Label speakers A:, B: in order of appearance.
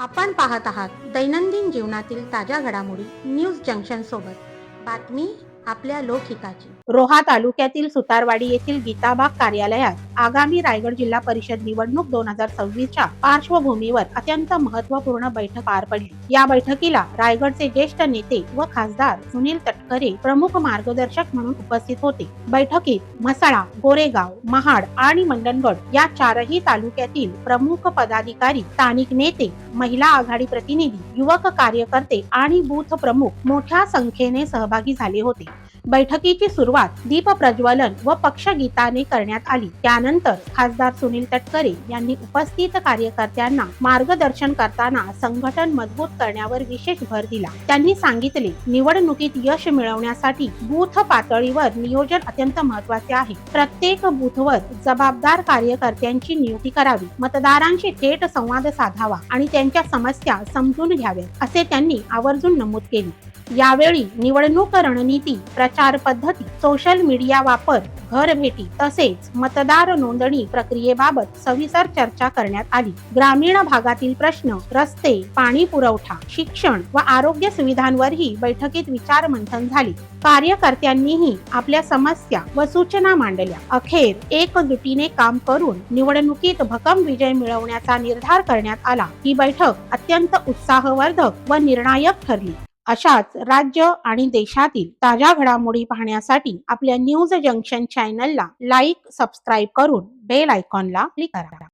A: आपण पाहत आहात दैनंदिन जीवनातील ताज्या घडामोडी न्यूज जंक्शन सोबत बातमी आपल्या लोकहिताची. रोहा तालुक्यातील सुतारवाडी येथील गीताबाग कार्यालयात आगामी रायगड जिल्हा परिषद निवडणूक दोन हजार सव्वीसच्या पार्श्वभूमीवर अत्यंत महत्त्वपूर्ण बैठक पार पडली. या बैठकीला रायगडचे ज्येष्ठ नेते व खासदार सुनील तटकरे प्रमुख मार्गदर्शक म्हणून उपस्थित होते. बैठकीत म्हसळा गोरेगाव महाड आणि मंडणगड या चारही तालुक्यातील प्रमुख पदाधिकारी स्थानिक नेते महिला आघाडी प्रतिनिधी युवक कार्यकर्ते आणि बूथ प्रमुख मोठ्या संख्येने सहभागी झाले होते. बैठकीची सुरुवात दीप प्रज्वलन व पक्षगीताने करण्यात आली. त्यानंतर खासदार सुनील तटकरे यांनी उपस्थित कार्यकर्त्यांना मार्गदर्शन करताना संघटन मजबूत करण्यावर विशेष भर दिला. त्यांनी सांगितले निवडणुकीत यश मिळवण्यासाठी बूथ पातळीवर नियोजन अत्यंत महत्त्वाचे आहे. प्रत्येक बूथवर जबाबदार कार्यकर्त्यांची नियुक्ती करावी मतदारांशी थेट संवाद साधावा आणि त्यांच्या समस्या समजून घ्याव्यात असे त्यांनी आवर्जून नमूद केले. यावेळी निवडणूक रणनीती प्रचार पद्धती सोशल मीडिया वापर घर भेटी तसेच मतदार नोंदणी प्रक्रियेबाबत सविस्तर चर्चा करण्यात आली. ग्रामीण भागातील प्रश्न रस्ते पाणी पुरवठा शिक्षण व आरोग्य सुविधांवरही बैठकीत विचार मंथन झाले. कार्यकर्त्यांनीही आपल्या समस्या व सूचना मांडल्या. अखेर एकजुटीने काम करून निवडणुकीत भक्कम विजय मिळवण्याचा निर्धार करण्यात आला. ही बैठक अत्यंत उत्साहवर्धक व निर्णायक ठरली. अशाच राज्य आणि देशातील ताज्या घडामोडी पाहण्यासाठी आपल्या न्यूज जंक्शन चॅनलला लाईक सबस्क्राईब करून बेल आयकॉनला क्लिक करा.